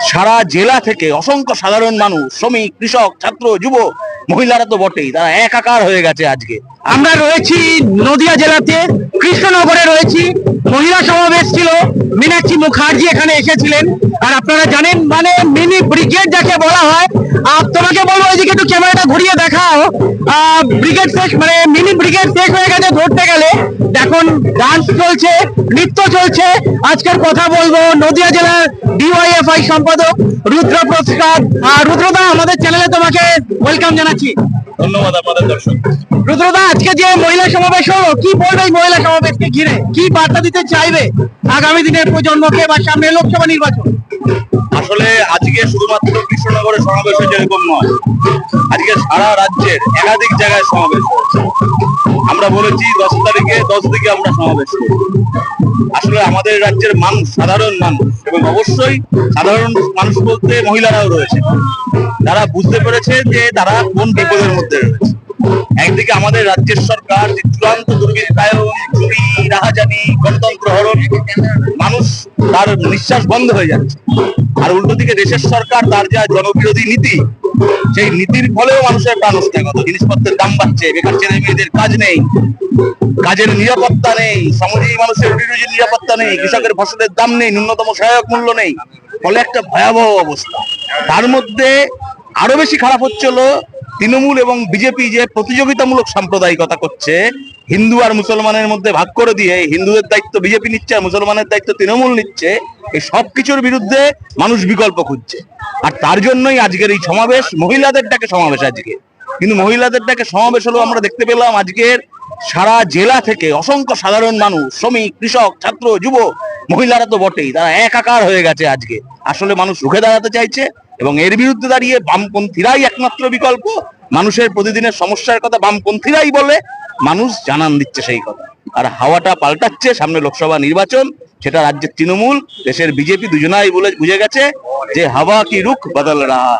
সারা জেলা থেকে অসংখ্য সাধারণ মানুষ, শ্রমিক, কৃষক, ছাত্র, যুব, মহিলারা তো বটেই, তারা একাকার হয়ে গেছে আজকে। আমরা রয়েছি নদিয়া জেলাতে, কৃষ্ণনগরে রয়েছি, মহিলা সমাবেশ ছিল, মীনাক্ষী মুখার্জি এখানে এসেছিলেন। আর আপনারা জানেন মানে মিনি ব্রিগেড যাকে বলা হয় আর তোমাকে বলব এদিকে একটু ক্যামেরাটা ঘুরিয়ে দেখাও। ব্রিগেড শেষ মানে মিনি ব্রিগেড শেষ হয়ে গেছে ধরতে গেলে। এখন ডান্স চলছে নৃত্য চলছে। আজকের কথা বলব নদিয়া জেলার ডিওয়াইএফআই সম্পাদক রুদ্র প্রসাদ আর রুদ্রদা আমাদের চ্যানেলে তোমাকে ওয়েলকাম জানাচ্ছি। ধন্যবাদ আপনাদের দর্শক। রুদ্রদা আজকে যে মহিলা সমাবেশ হলো কি বলবে এই মহিলা সমাবেশকে ঘিরে? কি বার্তা দিতে চাইবে আগামী দিনের প্রজন্মকে বা সামনে লোকসভা নির্বাচন? আসলে আজকে শুধুমাত্র কৃষ্ণনগরের সমাবেশ হয়েছে এরকম নয়। আজকে সারা রাজ্যের একাধিক জায়গায় সমাবেশ হয়েছে। আমরা বলেছি দশ তারিখে, দশ দিকে আমরা সমাবেশ করব। আসলে আমাদের রাজ্যের মানুষ সাধারণ মানুষ এবং অবশ্যই সাধারণ মানুষ বলতে মহিলারাও রয়েছে। তারা বুঝতে পেরেছে যে তারা কোন বিপদের মধ্যে রয়েছে। একদিকে আমাদের রাজ্যের সরকার যে চূড়ান্ত দুর্বৃত্তায়ন চুরি, রাহাজানি, গণতন্ত্র হরণ, মানুষ তার নিঃশ্বাস বন্ধ হয়ে যাচ্ছে। আর উল্টো দিকে দেশের সরকার, তার যা জনবিরোধী নীতি, সেই নীতির ফলেও মানুষের প্রাণ হস্তাগত জিনিসপত্রের দাম বাড়ছে, বেকার ছেলে মেয়েদের কাজ নেই, কাজের নিরাপত্তা নেই সমাজেই মানুষের রুটি রুজির নিরাপত্তা নেই, কৃষকের ফসলের দাম নেই, ন্যূনতম সহায়ক মূল্য নেই। ফলে একটা ভয়াবহ অবস্থা। তার মধ্যে আরও বেশি খারাপ হচ্ছিল তৃণমূল এবং বিজেপি যে প্রতিযোগিতামূলক সাম্প্রদায়িকতা করছে হিন্দু আর মুসলমানের মধ্যে ভাগ করে দিয়ে হিন্দুদের দায়িত্ব, বিজেপি নিচ্ছে আর মুসলমানের দায়িত্ব তৃণমূল নিচ্ছে, এই সব কিছুর বিরুদ্ধে মানুষ বিকল্প খুঁজছে। আর তার জন্যই আজকের এই সমাবেশ মহিলাদের ডাকে সমাবেশ আজকে। কিন্তু মহিলাদের ডাকে সমাবেশ হলো আমরা দেখতে পেলাম আজকের সারা জেলা থেকে অসংখ্য সাধারণ মানুষ, শ্রমিক, কৃষক, ছাত্র যুব মহিলারা তো বটেই, তারা একাকার হয়ে গেছে আজকে। আসলে মানুষ রুখে দাঁড়াতে চাইছে এবং এর বিরুদ্ধে দাঁড়িয়ে বামপন্থীরাই একমাত্র বিকল্প। মানুষের প্রতিদিনের সমস্যার কথা বামপন্থীরাই বলে, মানুষ জানান দিচ্ছে সেই কথা। আর হাওয়াটা পাল্টাচ্ছে, সামনে লোকসভা নির্বাচন, সেটা রাজ্যের তৃণমূল, দেশের বিজেপি দুজনাই বলে, বুঝে গেছে যে হাওয়া কি রুখ বদল রাহা।